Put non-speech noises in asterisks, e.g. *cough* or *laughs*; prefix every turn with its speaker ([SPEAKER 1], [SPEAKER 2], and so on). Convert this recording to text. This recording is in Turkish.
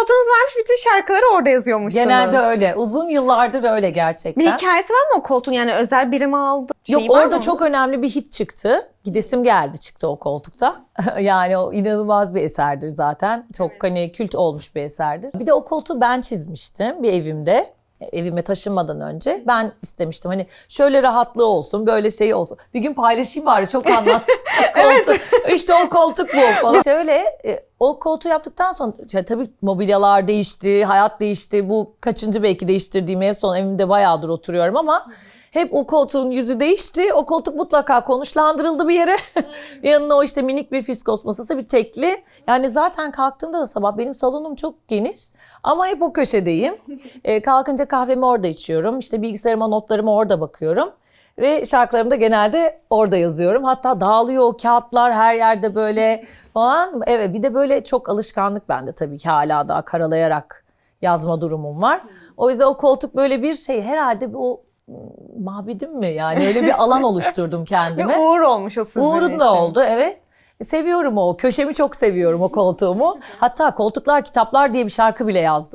[SPEAKER 1] koltuğunuz varmış bütün şarkıları orada yazıyormuşsunuz.
[SPEAKER 2] Genelde öyle. Uzun yıllardır öyle gerçekten.
[SPEAKER 1] Bir hikayesi var mı o koltuğun yani özel biri mi aldı?
[SPEAKER 2] Yok
[SPEAKER 1] Şeyi var
[SPEAKER 2] orada
[SPEAKER 1] mı?
[SPEAKER 2] çok önemli bir hit çıktı. Gidesim geldi çıktı o koltukta. *laughs* yani o inanılmaz bir eserdir zaten. Çok hani kült olmuş bir eserdir. Bir de o koltuğu ben çizmiştim bir evimde. Evime taşınmadan önce ben istemiştim hani şöyle rahatlığı olsun böyle şey olsun. Bir gün paylaşayım bari çok anlattım. *laughs* koltuk. İşte o koltuk bu falan. *laughs* Şöyle e, o koltuğu yaptıktan sonra ya tabii mobilyalar değişti, hayat değişti. Bu kaçıncı belki değiştirdiğim ev son evimde bayağıdır oturuyorum ama hep o koltuğun yüzü değişti. O koltuk mutlaka konuşlandırıldı bir yere. *laughs* Yanına o işte minik bir fiskos masası, bir tekli. Yani zaten kalktığımda da sabah benim salonum çok geniş ama hep o köşedeyim. Ee, *laughs* kalkınca kahvemi orada içiyorum. İşte bilgisayarıma notlarıma orada bakıyorum. Ve şarkılarımı da genelde orada yazıyorum. Hatta dağılıyor o kağıtlar her yerde böyle falan. Evet bir de böyle çok alışkanlık bende tabii ki hala daha karalayarak yazma durumum var. O yüzden o koltuk böyle bir şey herhalde bu mabedim mi yani öyle bir alan oluşturdum *laughs*
[SPEAKER 1] Bir
[SPEAKER 2] kendime.
[SPEAKER 1] uğur olmuş o sizin
[SPEAKER 2] Uğur'un da oldu evet. Seviyorum o köşemi çok seviyorum o koltuğumu. Hatta koltuklar kitaplar diye bir şarkı bile yazdım.